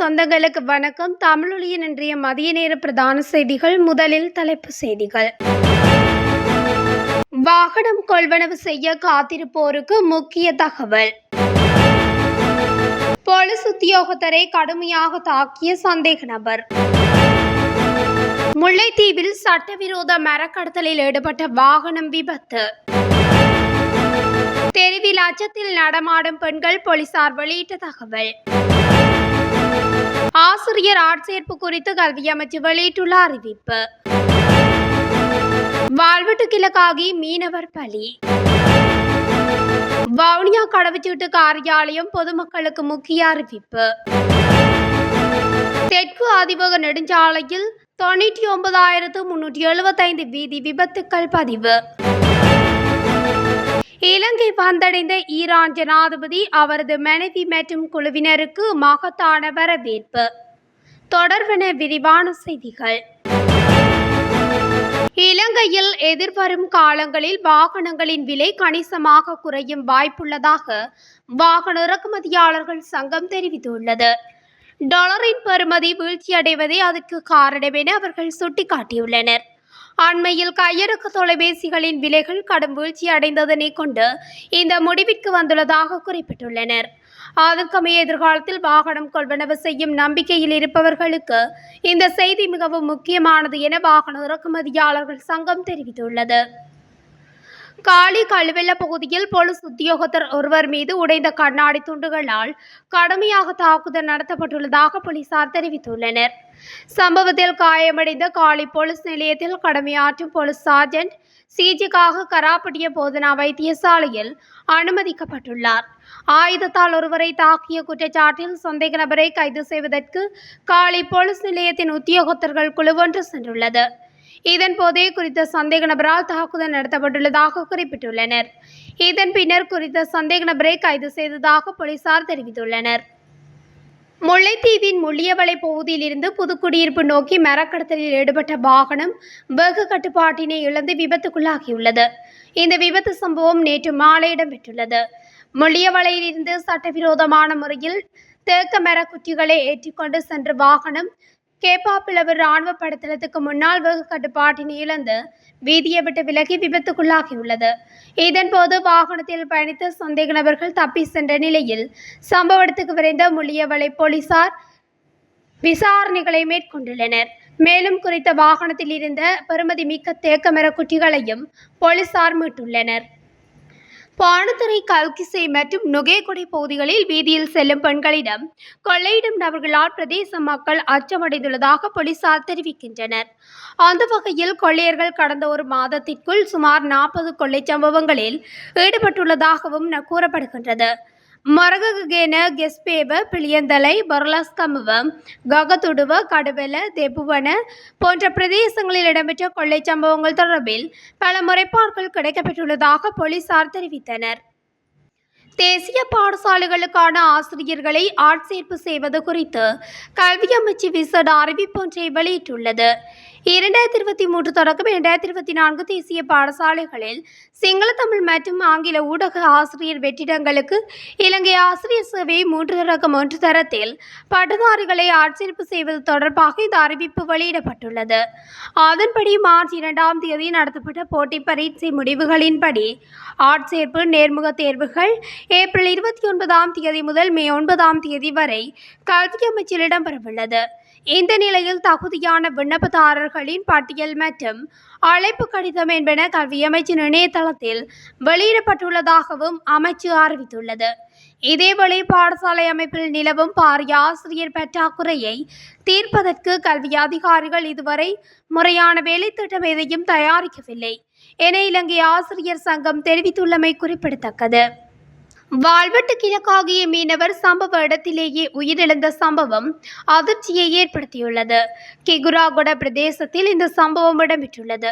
சொந்தங்களுக்கு வணக்கம். தமிழொலியின் இன்றைய மதிய நேர பிரதான செய்திகள் முதலில் தலைப்பு செய்திகள். வாகனம் கொள்வனவு செய்ய காத்திருப்போருக்கு முக்கிய தகவல். போலீஸ் உத்தியோகத்தரை கடுமையாக தாக்கிய சந்தேக நபர். முல்லைத்தீவில் சட்டவிரோத மரக்கடத்தலில் ஈடுபட்ட வாகனம் விபத்து. தெருவில் அச்சத்தில் நடமாடும் பெண்கள் போலீசார் வெளியிட்ட தகவல். ஆசிரியர் ஆட்சேர்ப்பு குறித்து கல்வி அமைச்சு வெளியிட்டுள்ள அறிவிப்பு. வாழ்வெட்டு கிழக்காகி மீனவர் பலி. வவுனியா கடவுச்சீட்டு காரியாலயம் பொதுமக்களுக்கு முக்கிய அறிவிப்பு. தெற்கு அதிபக நெடுஞ்சாலையில் தொண்ணூற்றி ஒன்பதாயிரத்து முன்னூற்றி எழுபத்தைந்து வீதி விபத்துக்கள் பதிவு. இலங்கை வந்தடைந்த ஈரான் ஜனாதிபதி அவரது மனைவி மற்றும் குழுவினருக்கு மகத்தான வரவேற்பு. தொடர்பென விரிவான செய்திகள். இலங்கையில் எதிர்வரும் காலங்களில் வாகனங்களின் விலை கணிசமாக குறையும் வாய்ப்புள்ளதாக வாகன இறக்குமதியாளர்கள் சங்கம் தெரிவித்துள்ளது. டாலரின் பெறுமதி வீழ்ச்சியடைவதே அதற்கு காரணம் என அவர்கள் சுட்டிக்காட்டியுள்ளனர். அண்மையில் கையடக்க தொலைபேசிகளின் விலைகள் கடும் வீழ்ச்சி அடைந்ததனை கொண்டு இந்த முடிவிற்கு வந்துள்ளதாக குறிப்பிட்டுள்ளனர். அதற்கமைய எதிர்காலத்தில் வாகனம் கொள்வனவு செய்யும் நம்பிக்கையில் இருப்பவர்களுக்கு இந்த செய்தி மிகவும் முக்கியமானது என வாகன இறக்குமதியாளர்கள் சங்கம் தெரிவித்துள்ளது. காலி கழுவெல்ல பகுதியில் போலீஸ் உத்தியோகத்தர் ஒருவர் மீது உடைந்த கண்ணாடி துண்டுகளால் கடுமையாக தாக்குதல் நடத்தப்பட்டுள்ளதாக போலீசார் தெரிவித்துள்ளனர். சம்பவத்தில் காயமடைந்த காலி போலீஸ் நிலையத்தில் கடமையாற்றும் போலீஸ் சார்ஜென்ட் சிஜிக்காக கராப்பட்டிய போதனா வைத்தியசாலையில் அனுமதிக்கப்பட்டுள்ளார். ஆயுதத்தால் ஒருவரை தாக்கிய குற்றச்சாட்டில் சந்தேக நபரை கைது செய்வதற்கு காலி போலீஸ் நிலையத்தின் உத்தியோகத்தர்கள் குழு ஒன்று சென்றுள்ளது. இதன் போதே குறித்த சந்தேக நபரால் தாக்குதல் நடத்தப்பட்டுள்ளதாக குறிப்பிட்டுள்ளனர். இதன் பின்னர் குறித்த சந்தேக நபரை கைது செய்ததாக போலீசார் தெரிவித்துள்ளனர். முல்லைத்தீவின் முள்ளியவளை பகுதியிலிருந்து புதுக்குடியிருப்பு நோக்கி மரக்கடத்தலில் ஈடுபட்ட வாகனம் வேக கட்டுப்பாட்டினை இழந்து விபத்துக்குள்ளாகியுள்ளது. இந்த விபத்து சம்பவம் நேற்று மாலை இடம்பெற்றுள்ளது. முள்ளியவளையிலிருந்து சட்டவிரோதமான முறையில் தேக்க மரக்குற்றிகளை ஏற்றிக்கொண்டு சென்ற வாகனம் கேப்பாப்பிளவு ராணுவ படத்தளத்துக்கு முன்னால் வெகு கட்டுப்பாட்டினை இழந்து வீதியை விட்டு விலகி விபத்துக்குள்ளாகியுள்ளது. இதன்போது வாகனத்தில் பயணித்த சந்தேக நபர்கள் தப்பி சென்ற நிலையில் சம்பவ இடத்துக்கு விரைந்த முள்ளியவளை போலீசார் விசாரணைகளை மேற்கொண்டுள்ளனர். மேலும் குறித்த வாகனத்தில் இருந்த பெறுமதி மிக்க தேக்கமர குட்டிகளையும் போலீசார் மீட்டுள்ளனர். பானத்துறை கல்கிசை மற்றும் நுகேகுடை பகுதிகளில் வீதியில் செல்லும் பெண்களிடம் கொள்ளையிடும் நபர்களால் பிரதேச மக்கள் அச்சமடைந்துள்ளதாக போலீசார் தெரிவிக்கின்றனர். அந்த வகையில் கொள்ளையர்கள் கடந்த ஒரு மாதத்திற்குள் சுமார் நாற்பது கொள்ளை சம்பவங்களில் ஈடுபட்டுள்ளதாகவும் கூறப்படுகின்றது. மரககேன கெஸ்பேவ பிளியந்தலை பரலாஸ்கமுவ ககதுடுவ கடுவெல தெபுவன போன்ற பிரதேசங்களில் இடம்பெற்ற கொள்ளை சம்பவங்கள் தொடர்பில் பல முறைப்பாடுகள் கிடைக்கப்பெற்றுள்ளதாக போலீசார் தெரிவித்தனர். தேசிய பாடசாலைகளுக்கான ஆசிரியர்களை ஆட்சேர்ப்பு செய்வது குறித்து கல்வி அமைச்சு விசேட அறிவிப்பொன்றை வெளியிட்டுள்ளது. இரண்டாயிரத்தி இருபத்தி மூன்று தொடக்கம் இரண்டாயிரத்தி இருபத்தி நான்கு தேசிய பாடசாலைகளில் சிங்கள தமிழ் மற்றும் ஆங்கில ஊடக ஆசிரியர் வெற்றிடங்களுக்கு இலங்கை ஆசிரியர் சேவை மூன்று ரகம் ஒன்று தரத்தில் பட்டதாரிகளை ஆட்சேர்ப்பு செய்வது தொடர்பாக இந்த அறிவிப்பு வெளியிடப்பட்டுள்ளது. அதன்படி மார்ச் இரண்டாம் தேதி நடத்தப்பட்ட போட்டி பரீட்சை முடிவுகளின்படி ஆட்சேர்ப்பு நேர்முக தேர்வுகள் ஏப்ரல் இருபத்தி ஒன்பதாம் தேதி முதல் மே ஒன்பதாம் தேதி வரை கல்வி அமைச்சில் இடம்பெறவுள்ளது. இந்த நிலையில் தகுதியான விண்ணப்பதாரர்களின் பட்டியல் மற்றும் அழைப்பு கடிதம் என்பன கல்வி அமைச்சின் இணையதளத்தில் வெளியிடப்பட்டுள்ளதாகவும் அமைச்சு அறிவித்துள்ளது. இதேவேளை பாடசாலை அமைப்பில் நிலவும் பாரிய ஆசிரியர் பற்றாக்குறையை தீர்ப்பதற்கு கல்வி அதிகாரிகள் இதுவரை முறையான வேலைத்திட்டம் எதையும் தயாரிக்கவில்லை என இலங்கை ஆசிரியர் சங்கம் தெரிவித்துள்ளமை குறிப்பிடத்தக்கது. வாழ்வெட்டு கிழக்காகிய மீனவர் சம்பவ இடத்திலேயே உயிரிழந்த சம்பவம் அதிர்ச்சியை ஏற்படுத்தியுள்ளது. கெகுராகொட பிரதேசத்தில் இந்த சம்பவம் இடம்பெற்றுள்ளது.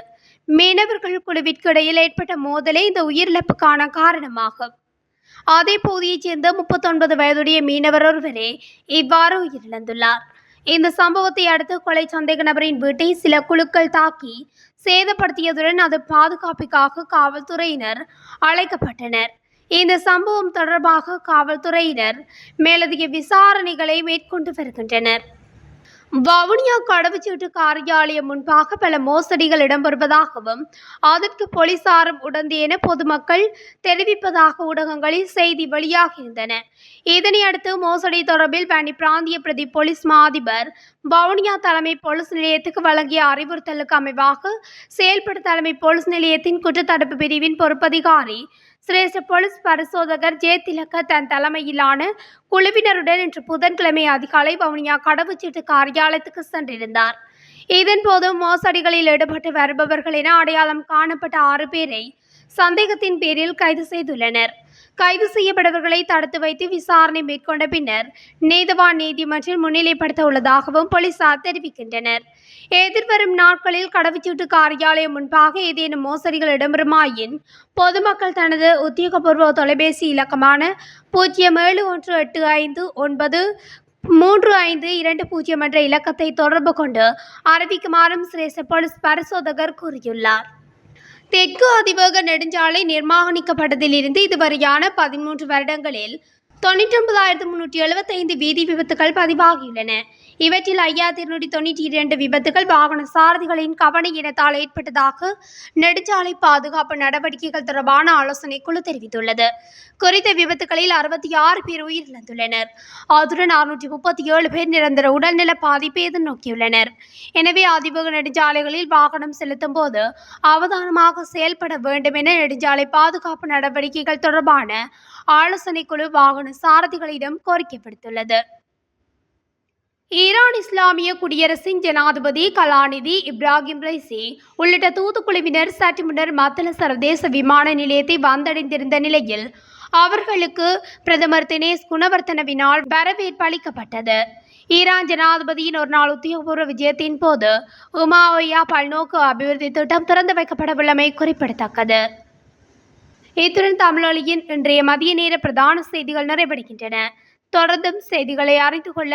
மீனவர்கள் குழுவிற்கு இடையில் ஏற்பட்ட மோதலே இந்த உயிரிழப்புக்கான காரணமாகும் அதே பகுதியைச் சேர்ந்த முப்பத்தொன்பது வயதுடைய மீனவர் ஒருவரே இவ்வாறு உயிரிழந்துள்ளார். இந்த சம்பவத்தை அடுத்து கொலை சந்தேக நபரின் வீட்டை சில குழுக்கள் தாக்கி சேதப்படுத்தியதுடன் அது பாதுகாப்புக்காக காவல்துறையினர் அழைக்கப்பட்டனர். இந்த சம்பவம் தொடர்பாக காவல்துறையினர் மேலதிக விசாரணைகளை மேற்கொண்டு வருகின்றனர். வவுனியா கடவுச்சீட்டு காரியாலயம் முன்பாக பல மோசடிகள் இடம்பெறுவதாகவும் அதற்கு போலீசாரும் உடந்து என பொதுமக்கள் தெரிவிப்பதாக ஊடகங்களில் செய்தி வெளியாகியிருந்தன. இதனையடுத்து மோசடி தொடர்பில் வன்னி பிராந்திய பிரதி போலீஸ் மாதிபர் வவுனியா தலைமை போலீஸ் நிலையத்துக்கு வழங்கிய அறிவுறுத்தலுக்கு அமைவாக செயல்பட தலைமை போலீஸ் நிலையத்தின் குற்றத்தடுப்பு பிரிவின் பொறுப்பதிகாரி சிரேஷ்ட போலீஸ் பரிசோதகர் ஜே திலக்க தன் தலைமையிலான குழுவினருடன் இன்று புதன்கிழமை அதிகாலை வவுனியா கடவுச்சீட்டு காரியாலயத்துக்கு சென்றிருந்தார். இதன்போது மோசடிகளில் ஈடுபட்டு வருபவர்கள் என அடையாளம் காணப்பட்ட ஆறு பேரை சந்தேகத்தின் பேரில் கைது செய்துள்ளனர். கைது செய்யப்பட்டவர்களை தடுத்து வைத்து விசாரணை மேற்கொண்ட பின்னர் நீதவான் நீதிமன்றில் முன்னிலைப்படுத்த உள்ளதாகவும் போலீசார் தெரிவிக்கின்றனர். எதிர்வரும் நாட்களில் கடவுச்சீட்டு காரியாலயம் முன்பாக ஏதேனும் மோசடிகள் இடம்பெறுமாயின் பொதுமக்கள் தனது உத்தியோகபூர்வ தொலைபேசி இலக்கமான பூஜ்ஜியம் ஏழு ஒன்று எட்டு ஐந்து ஒன்பது மூன்று ஐந்து இரண்டு பூஜ்ஜியம் என்ற இலக்கத்தை தொடர்பு கொண்டு அறிவிக்குமாறும் சிரேஷ்ட போலீஸ் பரிசோதகர் கூறியுள்ளார். தெற்கு அதிவேக நெடுஞ்சாலை நிர்மாணிக்கப்பட்டதிலிருந்து இதுவரையான பதிமூன்று வருடங்களில் தொண்ணூற்றி ஒன்பதாயிரத்து முன்னூற்றி எழுபத்தைந்து வீதி விபத்துகள் பதிவாகியுள்ளன. இவற்றில் ஐயாயிரத்தி இருநூற்றி தொண்ணூற்றி இரண்டு விபத்துகள் வாகன சாரதிகளின் கவன இனத்தால் ஏற்பட்டதாக நெடுஞ்சாலை பாதுகாப்பு நடவடிக்கைகள் தொடர்பான ஆலோசனை குழு தெரிவித்துள்ளது. குறித்த விபத்துகளில் அறுபத்தி ஆறு பேர் உயிரிழந்துள்ளனர். அத்துடன் அறுநூற்றி முப்பத்தி ஏழு பேர் நிரந்தர உடல்நல பாதிப்பை எதிர்நோக்கியுள்ளனர். எனவே அதிவேக நெடுஞ்சாலைகளில் வாகனம் செலுத்தும் போது அவதானமாக செயல்பட வேண்டும் என நெடுஞ்சாலை பாதுகாப்பு நடவடிக்கைகள் தொடர்பான ஆலோசனை குழு வாகன சாரதிகளிடம் கோரிக்கை விடுத்துள்ளது. இஸ்லாமிய குடியரசின் ஜனாதிபதி கலாநிதி இப்ராஹிம் ரைசி உள்ளிட்ட தூதுக்குழுவினர் சற்று முன்னர் மத்தள சர்வதேச விமான நிலையத்தை வந்தடைந்திருந்த நிலையில் அவர்களுக்கு பிரதமர் தினேஷ் குணவர்த்தனவினால் வரவேற்பு அளிக்கப்பட்டது. ஈரான் ஜனாதிபதியின் ஒரு நாள் உத்தியோகபூர்வ விஜயத்தின் போது உமாஓயா பல்நோக்கு அபிவிருத்தி திட்டம் திறந்து வைக்கப்படவுள்ளமை குறிப்பிடத்தக்கது. இத்துடன் தமிழொலியின் இன்றைய மதிய நேர பிரதான செய்திகள் நிறைவடைகின்றன. தொடர்ந்தும் செய்திகளை அறிந்து கொள்ள